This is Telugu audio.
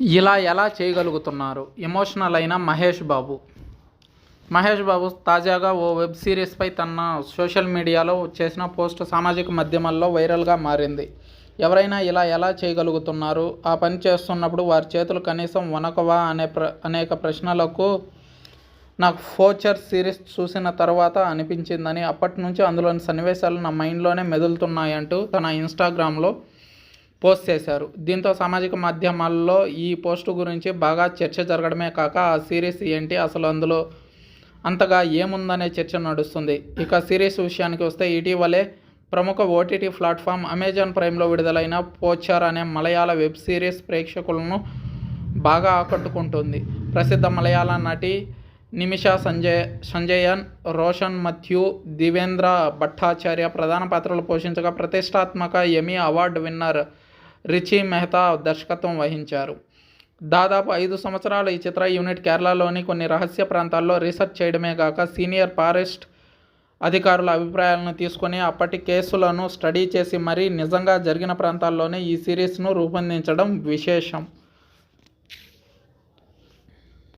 ఇలా ఎలా చేయగలుగుతున్నారు? ఎమోషనల్ అయిన మహేష్ బాబు. మహేష్ బాబు తాజాగా ఓ వెబ్ సిరీస్పై తన సోషల్ మీడియాలో చేసిన పోస్ట్ సామాజిక మాధ్యమాల్లో వైరల్గా మారింది. ఎవరైనా ఇలా ఎలా చేయగలుగుతున్నారు? ఆ పని చేస్తున్నప్పుడు వారి చేతులు కనీసం వనకవా అనే ప్ర అనేక ప్రశ్నలకు నాకు ఫోచర్ సిరీస్ చూసిన తర్వాత అనిపించిందని అప్పటి నుంచి అందులోని సన్నివేశాలు నా మైండ్లోనే మెదులుతున్నాయంటూ తన ఇన్స్టాగ్రామ్లో పోస్ట్ చేశారు. దీంతో సామాజిక మాధ్యమాల్లో ఈ పోస్టు గురించి బాగా చర్చ జరగడమే కాక ఆ సిరీస్ ఏంటి అసలు అందులో అంతగా ఏముందనే చర్చ నడుస్తుంది. ఇక సిరీస్ విషయానికి వస్తే ఇటీవలే ప్రముఖ ఓటీటీ ప్లాట్ఫామ్ అమెజాన్ ప్రైమ్లో విడుదలైన పోచర్ అనే మలయాళ వెబ్ సిరీస్ ప్రేక్షకులను బాగా ఆకట్టుకుంటుంది. ప్రసిద్ధ మలయాళ నటి నిమిషా సంజయ్ సంజయన్ రోషన్ మథ్యూ దివేంద్ర భట్టాచార్య ప్రధాన పాత్రలు పోషించగా ప్రతిష్టాత్మక Emmy award winner Richie Mehta దర్శకత్వం వహించారు. దాదాపు ఐదు సంవత్సరాలు ఈ చిత్ర యూనిట్ కేరళలోని కొన్ని రహస్య ప్రాంతాల్లో రీసెర్చ్ చేయడమే కాక సీనియర్ ఫారెస్ట్ అధికారుల అభిప్రాయాలను తీసుకొని అప్పటి కేసులను స్టడీ చేసి మరీ నిజంగా జరిగిన ప్రాంతాల్లోనే ఈ సిరీస్ను రూపొందించడం విశేషం.